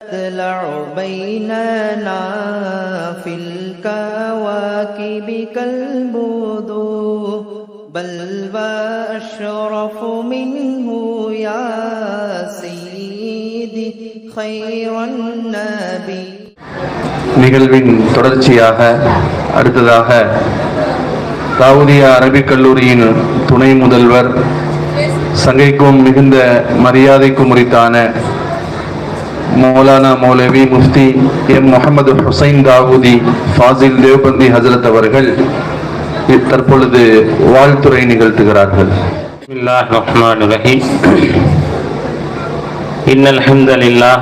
تطلع بيننا في الكواكب كالبدور بل وأشرف منه يا سيدي خير النبي நிகழ்வின் தொடர்ச்சியாக அடுத்ததாக தாவூதியா அரபிக் கல்லூரியின் துணை முதல்வர் சங்கைக்கும் மிகுந்த மரியாதைக்கும் உரித்தான மௌலானா மௌலவி முஃப்தி எம் முகமது ஹுசைன் தாவூதி ஃபாசில் தேவபந்தி ஹசரத் அவர்கள் இ- தற்பொழுது வாழ்த்துரை நிகழ்த்துகிறார்கள் بسم الله الرحمن الرحيم إن الحمد لله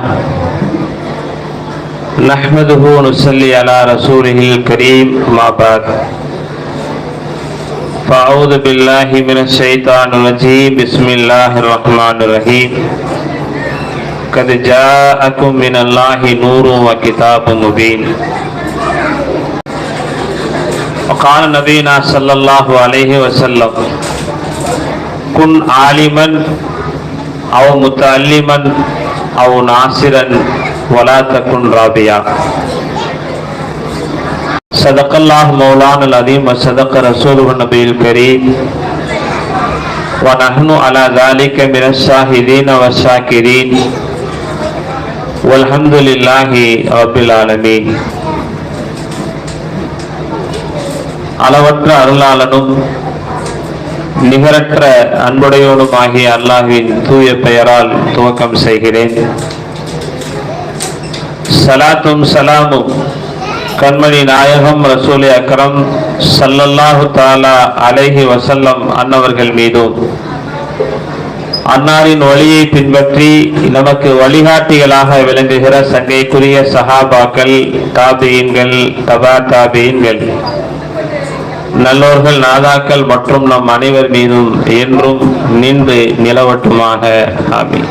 نحمده ونصلي على رسوله الكريم ما بعد فأعوذ بالله من الشيطان الرجيم بسم الله الرحمن الرحيم قد جاءكم من الله نور وكتاب مبين. وقال نبينا صلى الله عليه وسلم كن عالما أو متعلما أو ناصرا ولا تكن رابيا صدق الله مولانا العظيم وصدق رسوله النبي الكريم. ونحن على ذلك من الشاهدين والشاكرين. والحمد لله رب العالمين அளவற்ற அருளாளனும் நிகரற்ற அன்புடையோனுமாகிய அல்லாஹ்வின் தூய பெயரால் துவக்கம் செய்கிறேன் சலாத்தும் சலாமும் கண்மணி நாயகம் ரசூல் அக்ரம் ஸல்லல்லாஹு தஆலா அலைஹி வஸல்லம் அன்னவர்கள் மீதும் அன்னாரின் வழியை பின்பற்றி நமக்கு வழிகாட்டிகளாக விளங்குகிற சங்கைக்குரிய சஹாபாக்கள் தாபியன்கள் தபா தாபியன்கள். நல்லோர்கள் நாதாக்கள் மற்றும் நம் அனைவர் மீதும் என்றும் நின்று நிலவட்டுமாக. ஆமி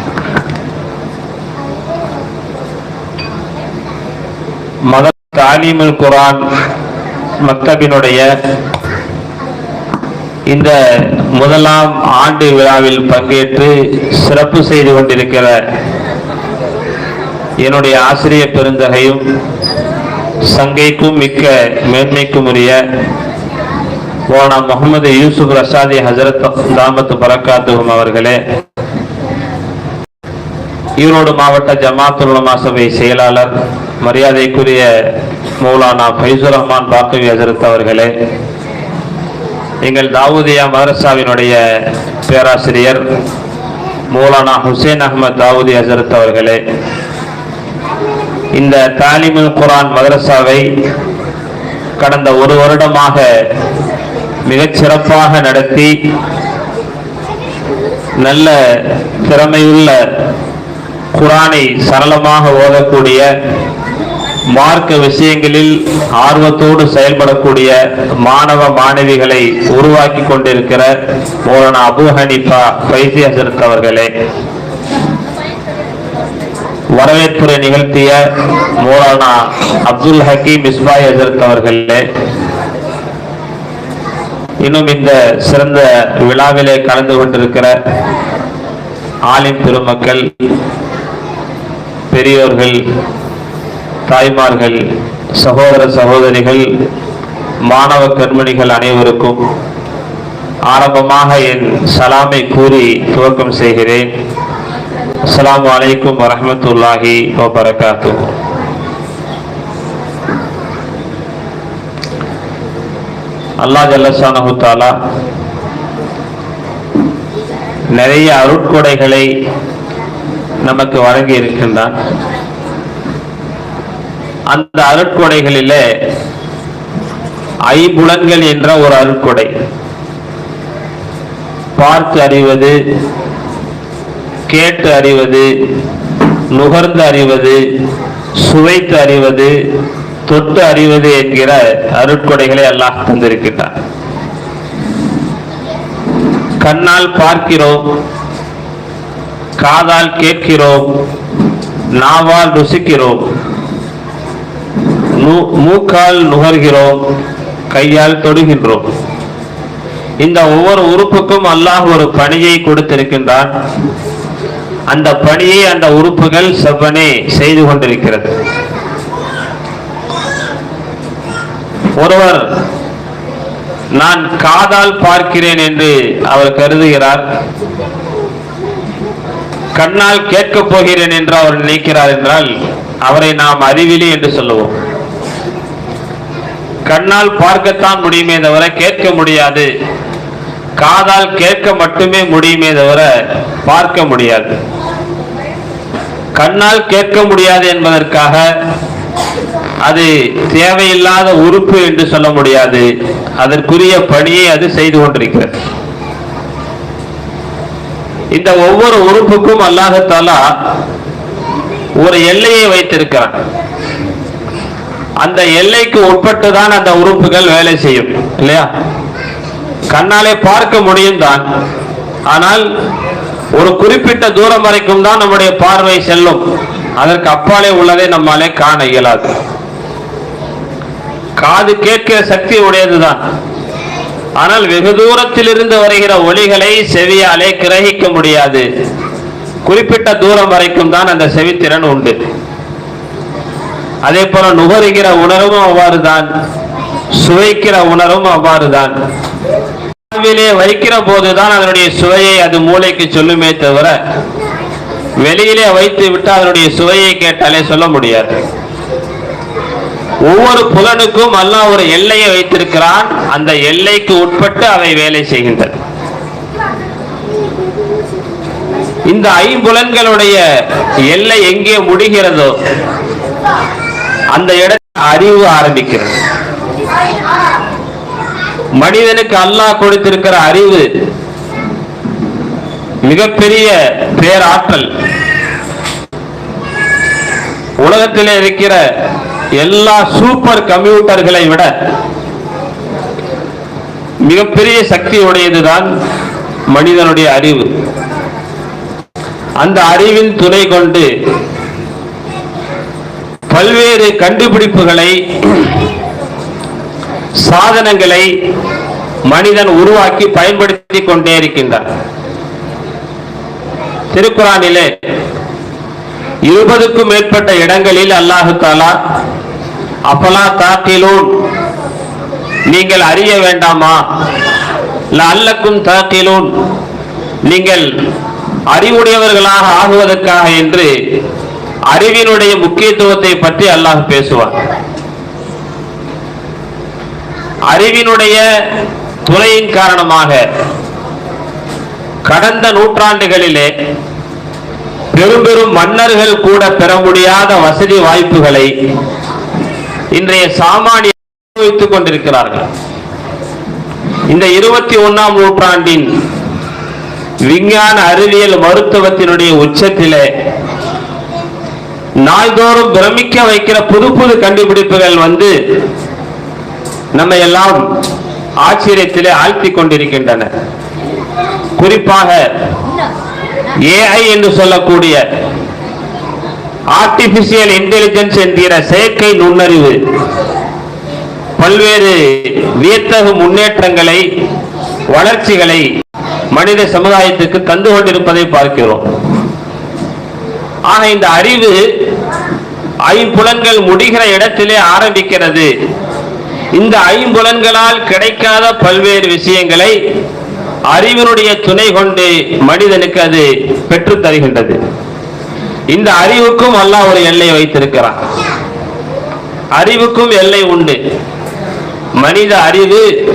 மத தாலீமுல் குரான் மக்தபினுடைய இந்த முதலாம் ஆண்டு விழாவில் பங்கேற்று சிறப்பு செய்து கொண்டிருக்கிற என்னுடைய ஆசிரிய பெருந்தகையும் சங்கைக்கும் மிக்க மேன்மைக்கும் உரிய போனா முகமது யூசுப் ரஷாதி ஹசரத் தாமத்து பரக்காத்துகும் அவர்களே ஈரோடு மாவட்ட ஜமாத்துல் உலமா சபை செயலாளர் மரியாதைக்குரிய மௌலானா ஃபைசுர் ரஹ்மான் பாக்கவி ஹசரத் அவர்களே எங்கள் தாவூதியா மதரசாவினுடைய பேராசிரியர் மௌலானா ஹுசேன் அகமது தாவூதி ஹசரத் அவர்களே இந்த தாலிமுல் குரான் மதரசாவை கடந்த ஒரு வருடமாக மிகச் சிறப்பாக நடத்தி நல்ல திறமையுள்ள குரானை சரளமாக ஓதக்கூடிய மார்க்க விஷயங்களில் ஆர்வத்தோடு செயல்படக்கூடிய மாணவ மாணவிகளை உருவாக்கி கொண்டிருக்கிற மௌலானா அபு ஹனிஃபா பைசி ஹசரத் அவர்களே. வரவேற்புரை நிகழ்த்திய மூலனா அப்துல் ஹக்கீம் இஸ்பாய் ஹசரத் அவர்களே. இன்னும் இந்த சிறந்த விழாவிலே கலந்து கொண்டிருக்கிற ஆலிம் பெருமக்கள் பெரியோர்கள் தாய்மார்கள் சகோதர சகோதரிகள் மாணவ கண்மணிகள் அனைவருக்கும் ஆரம்பமாக என் சலாமை கூறி துவக்கம் செய்கிறேன். அஸ்லாம் வலைக்கும் வரமத்துல்லாஹி வபரகாத்துஹு அல்லாஹ் ஜல்லஷானஹு நிறைய அருட்கொடைகளை நமக்கு வழங்கி இருக்கின்றான் அந்த அருட்கொடைகளிலே ஐம்புலன்கள் என்ற ஒரு அருட்கொடை. பார்த்து அறிவது கேட்டு அறிவது நுகர்ந்து அறிவது சுவைத்து அறிவது தொட்டு அறிவது என்கிற அருட்கொடைகளை எல்லாம் தந்திருக்கின்றான். கண்ணால் பார்க்கிறோம் காதால் கேட்கிறோம் நாவால் ருசிக்கிறோம். மூக்கால் நுகர்கிறோம் கையால் தொடுகின்றோம். இந்த ஒவ்வொரு உறுப்புக்கும் அல்லாஹ் ஒரு பணியை கொடுத்திருக்கின்றான். அந்த பணியை அந்த உறுப்புகள் செவ்வனே செய்து கொண்டிருக்கிறது. ஒருவர் நான் காதால் பார்க்கிறேன் என்று அவர் கருதுகிறார். கண்ணால் கேட்கப் போகிறேன் என்று அவர் நினைக்கிறார் என்றால் அவரை நாம் அறிவிலி என்று சொல்லுவோம். கண்ணால் பார்க்கத்தான் முடியுமே தவிர கேட்க முடியாது. காதால் கேட்க மட்டுமே முடியுமே தவிர பார்க்க முடியாது. கண்ணால் கேட்க முடியாது என்பதற்காக அது தேவையில்லாத உறுப்பு என்று சொல்ல முடியாது. அதற்குரிய பணியை அது செய்து கொண்டிருக்கிறது. இந்த ஒவ்வொரு உறுப்புக்கும் அல்லாஹத்தாலா ஒரு எல்லையை வைத்திருக்கிறான். அந்த எல்லைக்கு உட்பட்டு தான் அந்த உறுப்புகள் வேலை செய்யும் இல்லையா? கண்ணாலே பார்க்க முடியும் தான். ஆனால் ஒரு குறிப்பிட்ட தூரம் வரைக்கும் தான் நம்முடைய பார்வை செல்லும். அதற்கு அப்பாலே உள்ளதை நம்மாலே காண இயலாது. காது கேட்கிற சக்தி உடையதுதான். ஆனால் வெகு தூரத்தில் இருந்து வருகிற ஒளிகளை செவியாலே கிரகிக்க முடியாது. குறிப்பிட்ட தூரம் வரைக்கும் தான் அந்த செவித்திறன் உண்டு. அதே போல நுகருகிற உணர்வும் அவ்வாறுதான் சுவைக்கிற உணர்வும் அவ்வாறுதான். நாவிலே வைக்கிற போதுதான் அதனுடைய சுவையை அது மூளைக்கு சொல்லுமே தவிர வெளியிலே வைத்து விட்டு அதனுடைய சுவையை கேட்டாலே சொல்ல முடியாது. ஒவ்வொரு புலனுக்கும் அல்லாஹ் ஒரு எல்லையை வைத்திருக்கிறான் அந்த எல்லைக்கு உட்பட்டு அவை வேலை செய்கின்றன. இந்த ஐம்புலன்களுடைய எல்லை எங்கே முடிகிறதோ அந்த இடத்தில் அறிவு ஆரம்பிக்கிறது. மனிதனுக்கு அல்லாஹ் கொடுத்திருக்கிற அறிவு மிகப்பெரிய பேராற்றல். உலகத்திலே இருக்கிற எல்லா சூப்பர் கம்ப்யூட்டர்களை விட மிகப்பெரிய சக்தி உடையதுதான் மனிதனுடைய அறிவு. அந்த அறிவின் துணை கொண்டு பல்வேறு கண்டுபிடிப்புகளை சாதனங்களை மனிதன் உருவாக்கி பயன்படுத்தி கொண்டே இருக்கின்றான். திருக்குறானிலே இருபதுக்கும் மேற்பட்ட இடங்களில் அல்லாஹு தாலா அப்பலா தாக்கிலூன் நீங்கள் அறிய வேண்டாமா? அல்லக்கும் தாக்கிலூன் நீங்கள் அறிவுடையவர்களாக ஆகுவதற்காக என்று அறிவினுடைய முக்கியத்துவத்தை பற்றி அல்லாஹ் பேசுவார் அறிவினுடைய துறையின் காரணமாக கடந்த நூற்றாண்டுகளிலே பெரும் பெரும் மன்னர்கள் கூட பெற முடியாத வசதி வாய்ப்புகளை இன்றைய சாமானிய அனுபவித்துக் கொண்டிருக்கிறார்கள். இந்த இருபத்தி ஒன்னாம் நூற்றாண்டின் விஞ்ஞான அறிவியல் மருத்துவத்தினுடைய உச்சத்திலே நாள்தோறும் பிரமிக்க வைக்கிற புது புது கண்டுபிடிப்புகள் வந்து நம்ம எல்லாம் ஆச்சரியத்திலே ஆழ்த்தி கொண்டிருக்கின்றன. குறிப்பாக ஏஐ என்று சொல்லக்கூடிய ஆர்டிபிஷியல் இன்டெலிஜென்ஸ் என்கிற செயற்கை நுண்ணறிவு பல்வேறு வியத்தகு முன்னேற்றங்களை வளர்ச்சிகளை மனித சமுதாயத்துக்கு தந்து கொண்டிருப்பதை பார்க்கிறோம். ஆக இந்த அறிவு ஐம்புலன்கள் முடிகிற இடத்திலே ஆரம்பிக்கிறது. இந்த ஐம்புலன்களால் கிடைக்காத பல்வேறு விஷயங்களை அறிவினுடைய துணை கொண்டு மனிதனுக்கு அது பெற்று தருகின்றது. இந்த அறிவுக்கும் அல்லாஹ் ஒரு எல்லை வைத்திருக்கிறான். அறிவுக்கும் எல்லை உண்டு. மனித அறிவு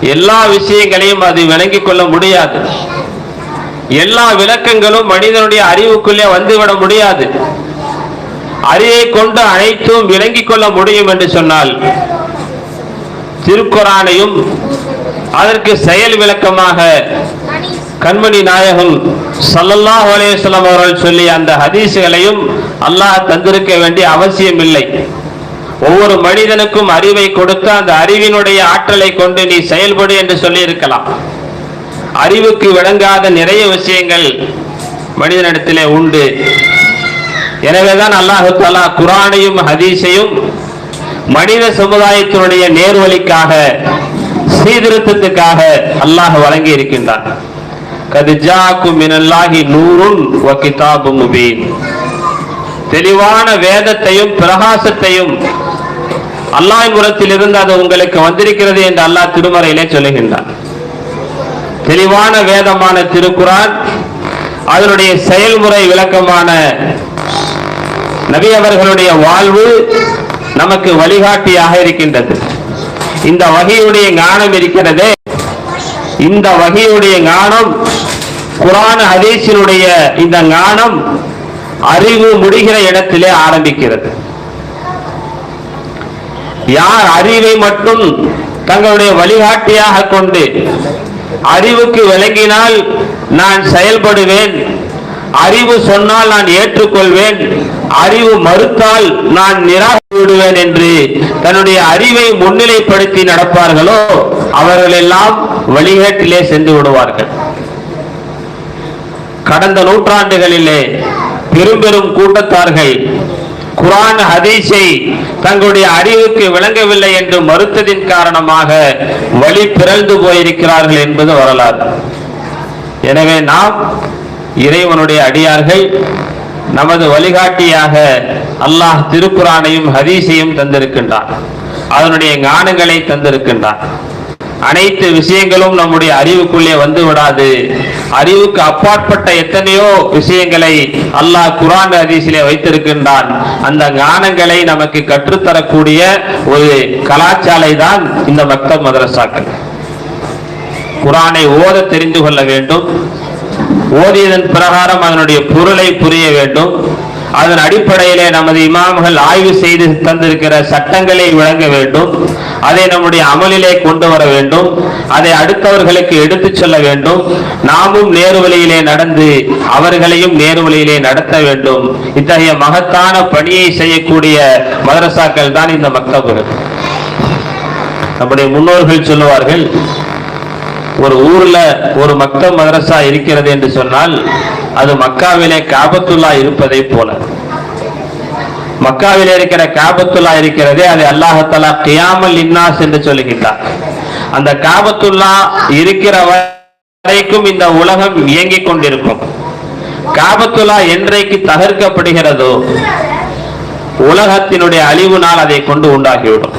எல்லா விஷயங்களையும் அது விளங்கிக் கொள்ள முடியாது. எல்லா விளக்கங்களும் மனிதனுடைய அறிவுக்குள்ளே வந்துவிட முடியாது. அறிவை கொண்டு அனைத்தும் விளங்கிக் கொள்ள முடியும் என்று சொன்னால் திருக்குறானையும் அதற்கு செயல் விளக்கமாக கண்மணி நாயகம் ஸல்லல்லாஹு அலைஹி அவர்கள் சொல்லி அந்த ஹதீசுகளையும் அல்லாஹ் தந்திருக்க வேண்டிய அவசியம் இல்லை. ஒவ்வொரு மனிதனுக்கும் அறிவை கொடுத்து அந்த அறிவினுடைய ஆற்றலை கொண்டு நீ செயல்படு என்று சொல்லி இருக்கலாம் அறிவுக்கு விளங்காத நிறைய விஷயங்கள் மனிதனிடத்திலே உண்டு. எனவேதான் அல்லாஹு தாலா குரானையும் ஹதீஸையும் மனித சமுதாயத்தினுடைய நேர்வழிக்காக சீர்திருத்தத்துக்காக அல்லாஹ் வழங்கி இருக்கின்றான். கதிஜாக்கும் நூறுன் வ கிதாபு முபீன். தெளிவான வேதத்தையும் பிரகாசத்தையும் அல்லாஹின் புறத்தில் இருந்து அது உங்களுக்கு வந்திருக்கிறது என்று அல்லாஹ் திருமறையிலே சொல்லுகின்றான். தெளிவான வேதமான திருக்குரான் அதனுடைய செயல்முறை விளக்கமான நபி அவர்களுடைய வாழ்வு நமக்கு வழிகாட்டியாக இருக்கின்றது. இந்த வகையுடைய ஞானம் இருக்கிறதே. இந்த வகையுடைய ஞானம் குரான் ஹதீஸினுடைய இந்த ஞானம் அறிவு முடிகிற இடத்திலே ஆரம்பிக்கிறது. யார் அறிவை மட்டும் தங்களுடைய வழிகாட்டியாக கொண்டு அறிவுக்கு விளங்கினால் நான் செயல்படுவேன் அறிவு சொன்னால் நான் ஏற்றுக்கொள்வேன். அறிவு மறுத்தால் நான் நிராகரி விடுவேன் என்று தன்னுடைய அறிவை முன்னிலைப்படுத்தி நடப்பார்களோ அவர்கள் எல்லாம் வழிகேட்டிலே சென்று விடுவார்கள். கடந்த நூற்றாண்டுகளிலே பெரும் பெரும் கூட்டத்தார்கள் குரான் ஹதீஸை தங்களுடைய அறிவுக்கு விளங்கவில்லை என்று மறுத்ததின் காரணமாக வழி பிறழ்ந்து போயிருக்கிறார்கள் என்பது வரலாறு. எனவே நாம் இறைவனுடைய அடியார்கள் நமது வழிகாட்டியாக அல்லாஹ் திருக்குறானையும் ஹதீஸையும் தந்திருக்கின்றான் அதனுடைய ஞானங்களை தந்திருக்கின்றான் அனைத்து விஷயங்களும் நம்முடைய அறிவுக்குள்ளே வந்து விடாது அறிவுக்கு அப்பாற்பட்ட எத்தனையோ விஷயங்களை அல்லாஹ் குரான் ஹதீஸிலே வைத்திருக்கின்றான். அந்த ஞானங்களை நமக்கு கற்றுத்தரக்கூடிய ஒரு கலாச்சாலை தான் இந்த மக்தப் மதரசாக்கள். குரானை ஓத தெரிந்து கொள்ள வேண்டும். ஓதியதன் பிரகாரம் அதனுடைய பொருளை புரிய வேண்டும். அதன் அடிப்படையிலே நமது இமாம்கள் ஆய்வு செய்து தந்திருக்கிற சட்டங்களை விளங்க வேண்டும். அதை நம்முடைய அமலிலே கொண்டு வர வேண்டும். அதை அடுத்தவர்களுக்கு எடுத்துச் சொல்ல வேண்டும். நாமும் நேர்வழியிலே நடந்து அவர்களையும் நேர்வழியிலே நடத்த வேண்டும். இத்தகைய மகத்தான பணியை செய்யக்கூடிய மதரசாக்கள் தான் இந்த மக்தபுகள் நம்முடைய முன்னோர்கள் சொல்லுவார்கள் ஒரு ஊர்ல ஒரு மக்த மதரசா இருக்கிறது என்று சொன்னால் அது மக்காவிலே காபத்துல்லா இருப்பதை போல. மக்காவில் இருக்கிற காபத்துல்லா இருக்கிறதே அது அல்லாஹத்தலா கியாமல் இன்னாஸ் என்று சொல்லுகின்றார். அந்த காபத்துல்லா இருக்கிற வரைக்கும் இந்த உலகம் இயங்கிக் கொண்டிருக்கும். காபத்துல்லா என்றைக்கு தகர்க்கப்படுகிறதோ உலகத்தினுடைய அழிவு நாள் அதை கொண்டு உண்டாகிவிடும்.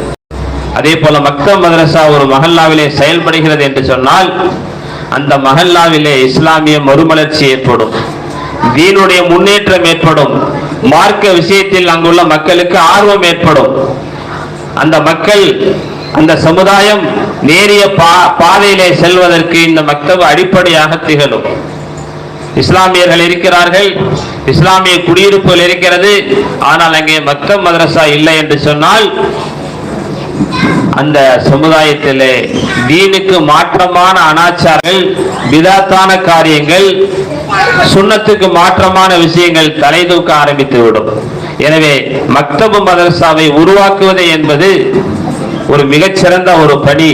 அதே போல மக்தப் மதரசா ஒரு மஹல்லாவிலே செயல்படுகிறது என்று சொன்னால் அந்த மஹல்லாவிலே இஸ்லாமிய மறுமலர்ச்சி ஏற்படும் தீனுடைய முன்னேற்றம் ஏற்படும் மார்க்க விஷயத்தில் அங்குள்ள மக்களுக்கு ஆர்வம் ஏற்படும். அந்த மக்கள் அந்த சமுதாயம் நேரிய பா பாதையிலே செல்வதற்கு இந்த மக்தபு அடிப்படையாக திகழும். இஸ்லாமியர்கள் இருக்கிறார்கள் இஸ்லாமிய குடியிருப்புகள் இருக்கிறது ஆனால் அங்கே மக்தப் மதரசா இல்லை என்று சொன்னால் அந்த சமுதாயத்திலே தீனுக்கு மாற்றமான அனாச்சாரங்கள் விதாத்தான காரியங்கள் சுண்ணத்துக்கு மாற்றமான விஷயங்கள் தலை தூக்க ஆரம்பித்து விடும். எனவே மக்தபு மதரசாவை உருவாக்குவது என்பது ஒரு மிகச்சிறந்த ஒரு பணி.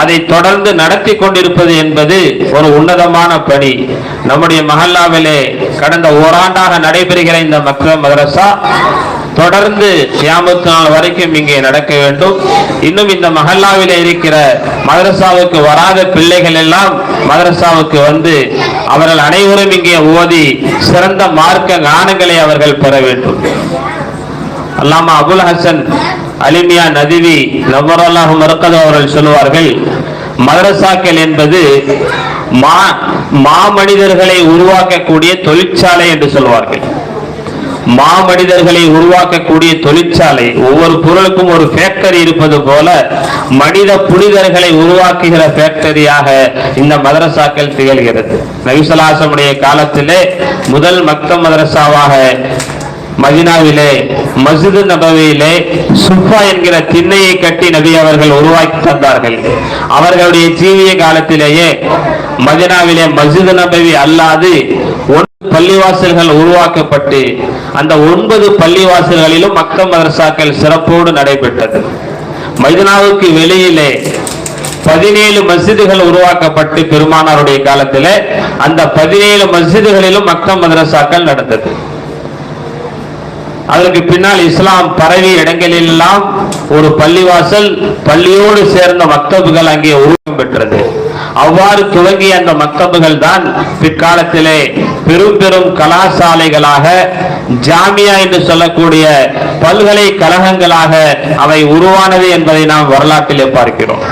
அதை தொடர்ந்து நடத்தி கொண்டிருப்பது என்பது ஒரு உன்னதமான பணி. நம்முடைய மஹல்லாவிலே கடந்த ஓராண்டாக நடைபெறுகிற இந்த மக்தபு மதரசா தொடர்ந்து கியாமத்து நாள் வரைக்கும் இங்கே நடக்க வேண்டும். இன்னும் இந்த மஹல்லாவில் இருக்கிற மதரசாவுக்கு வராத பிள்ளைகள் எல்லாம் மதரசாவுக்கு வந்து அவர்கள் அனைவரும் இங்கே ஓதி சிறந்த மார்க்க ஞானங்களை அவர்கள் பெற வேண்டும். அல்லாமா அபுல் ஹசன் அலிமியா நதிவி நவரல்லாஹு மறுக்கது அவர்கள் சொல்லுவார்கள் மதரசாக்கள் என்பது மா மாமனிதர்களை உருவாக்கக்கூடிய தொழிற்சாலை என்று சொல்வார்கள் மாமனிதர்களை உருவாக்கக்கூடிய தொழிற்சாலை ஒவ்வொரு பொருளுக்கும் ஒரு ஃபேக்டரி இருப்பது போல மனித புனிதர்களை உருவாக்குகிற ஃபேக்டரியாக இந்த மதரசாக்கள் திகழ்கிறது. நபிசலாசமுடைய காலத்திலே முதல் மக்க மதரசாவாக மதினாவிலே மஸ்ஜிது நபவியிலே சுஃபா என்கிற திண்ணையை கட்டி நபி அவர்கள் உருவாக்கி தந்தார்கள். அவர்களுடைய ஜீவிய காலத்திலேயே மதினாவிலே மஸ்ஜிது நபவி அல்லாது பள்ளிவாசல்கள் உருவாக்கப்பட்டு அந்த ஒன்பது பள்ளிவாசல்களிலும் மக்கள் மதரசாக்கள் சிறப்போடு நடைபெற்றது. மைதனாவுக்கு வெளியிலே பதினேழு மசிதுகள் உருவாக்கப்பட்டு பெருமானாருடைய காலத்தில் அந்த பதினேழு மசிதுகளிலும் மக்கள் மதரசாக்கள் நடந்தது. அதற்கு பின்னால் இஸ்லாம் பரவி இடங்களிலெல்லாம் ஒரு பள்ளிவாசல் பள்ளியோடு சேர்ந்த மக்தபுகள் அங்கே உருவம் பெற்றது. அவ்வாறு துவங்கிய அந்த மக்தபுகள் தான் பிற்காலத்திலே பெரும் பெரும் கலாசாலைகளாக ஜாமியா என்று சொல்லக்கூடிய பல்கலைக்கழகங்களாக அவை உருவானது என்பதை நாம் வரலாற்றிலே பார்க்கிறோம்.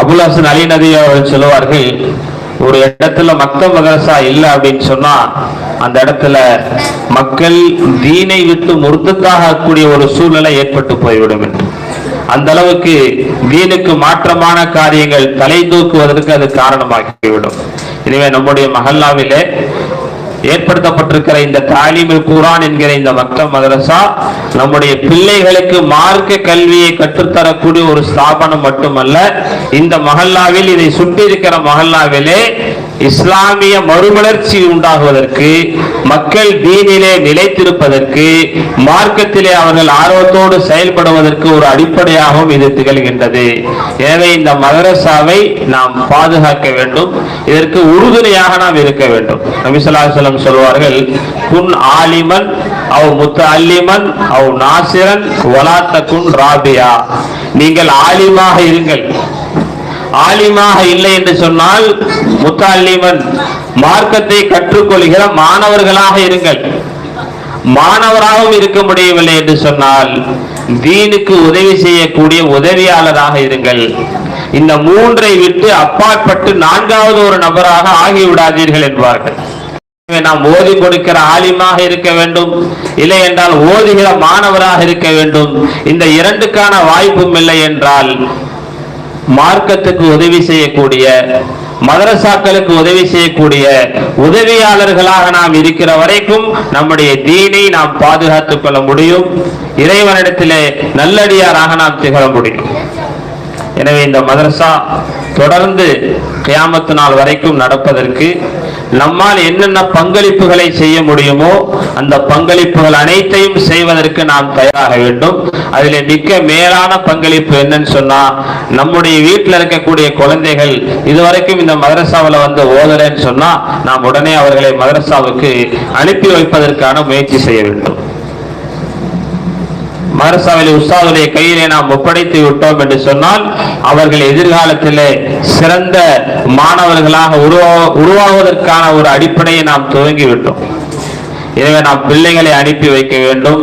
அபுல் ஹசன் அலி நதி அவர்கள் சொல்லுவார்கள் ஒரு இடத்துல மக்கள் மதரசா இல்லை அப்படின்னு சொன்னா அந்த இடத்துல மக்கள் தீனை விட்டு முறுத்துக்காகக்கூடிய ஒரு சூழ்நிலை ஏற்பட்டு போய்விடும் என்று. அந்த அளவுக்கு தீனுக்கு மாற்றமான காரியங்கள் தலை தூக்குவதற்கு அது காரணமாகிவிடும். எனவே நம்முடைய மஹல்லாவிலே ஏற்படுத்தப்பட்டிருக்கிற இந்த தாலிமில் குரான் என்கிற இந்த மக்தப் மதரசா நம்முடைய பிள்ளைகளுக்கு மார்க்க கல்வியை கற்றுத்தரக்கூடிய ஒரு ஸ்தாபனம் மட்டுமல்ல இந்த மஹல்லாவில் இதை சுற்றி இருக்கிற மஹல்லாவிலே இஸ்லாமிய மறுமலர்ச்சி உண்டாகுவதற்கு மக்கள் தீனிலே நிலைத்திருப்பதற்கு மார்க்கத்திலே அவர்கள் ஆர்வத்தோடு செயல்படுவதற்கு ஒரு அடிப்படையாகவும் இது திகழ்கின்றது. எனவே இந்த மதரசாவை நாம் பாதுகாக்க வேண்டும். இதற்கு உறுதுணையாக நாம் இருக்க வேண்டும். நபிசல்லாசலம் சொல்வார்கள் குன் ஆலிமன் அவ் முத்த அல்லிமன் அவ் நாசிரன் வலாத்த குன் ராபியா. நீங்கள் ஆலிமாக இருங்கள். ஆலிமாக இல்லை என்று சொன்னால் முத்தாலிமன் மார்க்கத்தை கற்றுக்கொள்கிற மாணவர்களாக இருங்கள். மாணவராகவும் இருக்க முடியவில்லை என்று சொன்னால் தீனுக்கு உதவி செய்யக்கூடிய உதவியாளராக இருங்கள். இந்த மூன்றை விட்டு அப்பாற்பட்டு நான்காவது ஒரு நபராக ஆகிவிடாதீர்கள் என்பார்கள். நாம் ஓதி கொடுக்கிற ஆலிமாக இருக்க வேண்டும். இல்லை என்றால் ஓதுகிற மாணவராக இருக்க வேண்டும். இந்த இரண்டுக்கான வாய்ப்பும் இல்லை என்றால் மார்க்கத்துக்கு உதவி செய்யக்கூடிய மதரசாக்களுக்கு உதவி செய்யக்கூடிய உதவியாளர்களாக நாம் இருக்கிற வரைக்கும் நம்முடைய தீனை நாம் பாதுகாத்துக் கொள்ள முடியும். இறைவனிடத்திலே நல்லடியாராக நாம் திகழ முடியும். எனவே இந்த மதரசா தொடர்ந்து கியாமத்து நாள் வரைக்கும் நடப்பதற்கு நம்மால் என்னென்ன பங்களிப்புகளை செய்ய முடியுமோ அந்த பங்களிப்புகள் அனைத்தையும் செய்வதற்கு நாம் தயாராக வேண்டும். அதில் மிக்க மேலான பங்களிப்பு என்னன்னு சொன்னா நம்முடைய வீட்டில் இருக்கக்கூடிய குழந்தைகள் இதுவரைக்கும் இந்த மதரசாவில் வந்து ஓதலைன்னு சொன்னா நாம் உடனே அவர்களை மதரசாவுக்கு அனுப்பி வைப்பதற்கான முயற்சி செய்ய வேண்டும். மதரசாவிலே உஸ்தாதுடைய கையிலே நாம் ஒப்படைத்து விட்டோம் என்று சொன்னால் அவர்கள் எதிர்காலத்திலே சிறந்த மாணவர்களாக உருவா உருவாவதற்கான ஒரு அடிப்படையை நாம் துவங்கி விட்டோம். எனவே நாம் பிள்ளைகளை அனுப்பி வைக்க வேண்டும்.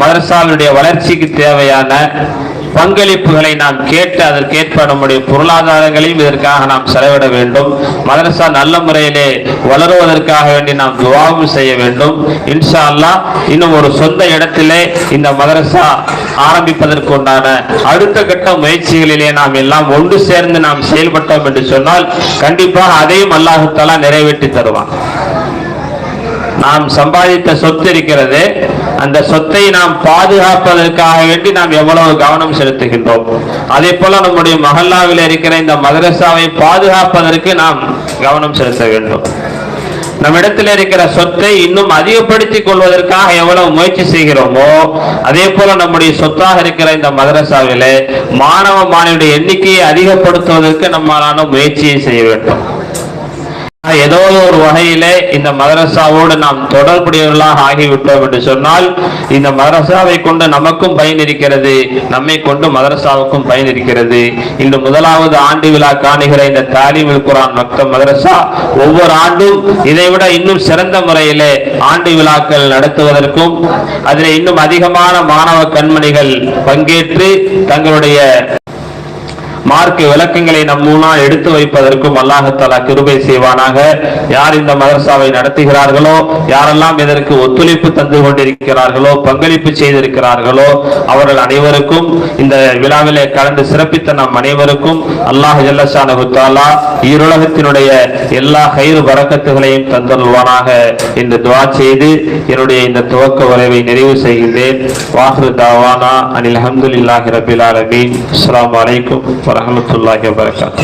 மதரசாவினுடைய வளர்ச்சிக்கு தேவையான பங்களிப்புகளை நாம் கேட்டு அதற்கேற்ப நம்முடைய பொருளாதாரங்களையும் இதற்காக நாம் செலவிட வேண்டும். மதரசா நல்ல முறையிலே வளருவதற்காக வேண்டி நாம் துவாவும் செய்ய வேண்டும். இன்ஷா அல்லாஹ் இன்னும் ஒரு சொந்த இடத்திலே இந்த மதரசா ஆரம்பிப்பதற்கு உண்டான அடுத்த கட்ட முயற்சிகளிலே நாம் எல்லாம் ஒன்று சேர்ந்து நாம் செயல்பட்டோம் என்று சொன்னால் கண்டிப்பாக அதையும் அல்லாஹு நிறைவேற்றி தருவான். நாம் சம்பாதித்த சொத்து இருக்கிறது. அந்த சொத்தை நாம் பாதுகாப்பதற்காக வேண்டி நாம் எவ்வளவு கவனம் செலுத்துகின்றோம். அதே போல நம்முடைய மகல்லாவில் இருக்கிற இந்த மதரசாவை பாதுகாப்பதற்கு நாம் கவனம் செலுத்த வேண்டும் நம்மிடத்தில் இருக்கிற சொத்தை இன்னும் அதிகப்படுத்திக் கொள்வதற்காக எவ்வளவு முயற்சி செய்கிறோமோ அதே போல நம்முடைய சொத்தாக இருக்கிற இந்த மதரசாவிலே மாணவ மாணவியுடைய எண்ணிக்கையை அதிகப்படுத்துவதற்கு நம்மளான முயற்சியை செய்ய வேண்டும். ஏதோ ஒரு வகையிலே இந்த மதரசாவோடு நாம் தொடர்புடையவர்களாக ஆகிவிட்டோம் என்று சொன்னால் இந்த மதரசாவை கொண்டு நமக்கும் பயன் இருக்கிறது நம்மை கொண்டு மதரசாவுக்கும் பயன் இருக்கிறது. இந்த முதலாவது ஆண்டு விழா காணுகிற இந்த தாலிமுல் குரான் மக்த மதரசா ஒவ்வொரு ஆண்டும் இதைவிட இன்னும் சிறந்த முறையிலே ஆண்டு விழாக்கள் நடத்துவதற்கும் அதில் இன்னும் அதிகமான மாணவ கண்மணிகள் பங்கேற்று தங்களுடைய மார்க்க விளக்கங்களை நம் முன்னால் எடுத்து வைப்பதற்கும் அல்லாஹத்தாலா கிருபை செய்வானாக. யார் இந்த மதரசாவை நடத்துகிறார்களோ யாரெல்லாம் இதற்கு ஒத்துழைப்பு தந்து கொண்டிருக்கிறார்களோ பங்களிப்பு செய்திருக்கிறார்களோ அவர்கள் அனைவருக்கும் இந்த விழாவிலே கலந்து சிறப்பித்த நம் அனைவருக்கும் அல்லாஹ் ஜல்லஷானஹு தாலா ஈருலகத்தினுடைய எல்லா கயிறு வரக்கத்துகளையும் தந்தருள்வானாக. என்று துவா செய்து என்னுடைய இந்த துவக்க உரைவை நிறைவு செய்கின்றேன். வாஹு தாவானா அனில் அஹமதுல்லாஹி ரபில் ஆலமீன். அஸ்ஸலாமு அலைக்கும் রহমতুল্লাহ বারকাত